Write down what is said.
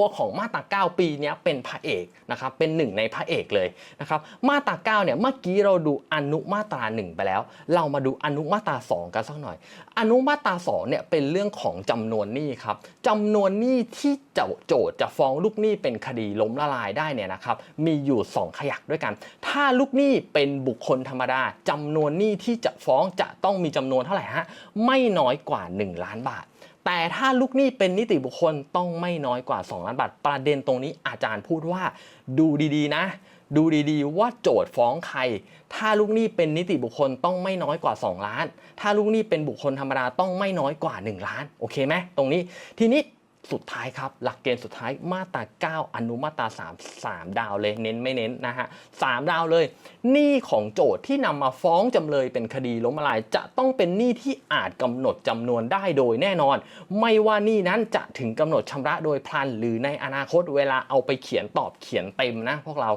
ตัวของมาตรา9ปีนี้เป็นพระเอกนะครับเป็นหนึ่งในพระเอกเลยนะครับมาตรา9เนี่ยเมื่อกี้เราดูอนุมาตรา 1 ไปแล้ว เรามาดูอนุมาตรา 2 กันสักหน่อย อนุมาตรา2เนี่ยเป็นเรื่องของจำนวนหนี้ครับจำนวนหนี้ที่เจ้าโจทย์จะฟ้องลูกหนี้เป็นคดีล้มละลายได้เนี่ยนะครับมีอยู่ 2 ขยักด้วยกัน ถ้าลูกหนี้เป็นบุคคลธรรมดาจำนวนหนี้ที่จะฟ้องจะต้องมีจำนวนเท่าไหร่ฮะไม่น้อยกว่า 1 ล้านบาท แต่ถ้าลูกหนี้เป็นนิติบุคคลต้องไม่น้อยกว่า 2 ล้านบาท ประเด็นตรงนี้อาจารย์พูดว่าดูดีๆ นะ ดูดีๆ ว่าโจทย์ฟ้องใคร ถ้าลูกหนี้เป็นนิติบุคคลต้องไม่น้อยกว่า 2 ล้าน ถ้าลูกหนี้เป็นบุคคลธรรมดาต้องไม่น้อยกว่า 1 ล้าน โอเคไหมตรงนี้ ทีนี้ สุดท้ายครับ หลักเกณฑ์สุดท้ายมาตรา 9 อนุมาตรา 3 3 ดาวเลยเน้นไม่เน้นนะฮะ3ดาวเลยหนี้ของโจทย์ที่นำมาฟ้องจำเลยเป็นคดีล้มละลาย จะต้องเป็นหนี้ที่อาจกำหนดจำนวนได้โดยแน่นอน ไม่ว่าหนี้นั้นจะถึงกำหนดชำระโดยพลัน หรือในอนาคตเวลาเอาไปเขียนตอบเขียนเต็มนะพวกเรา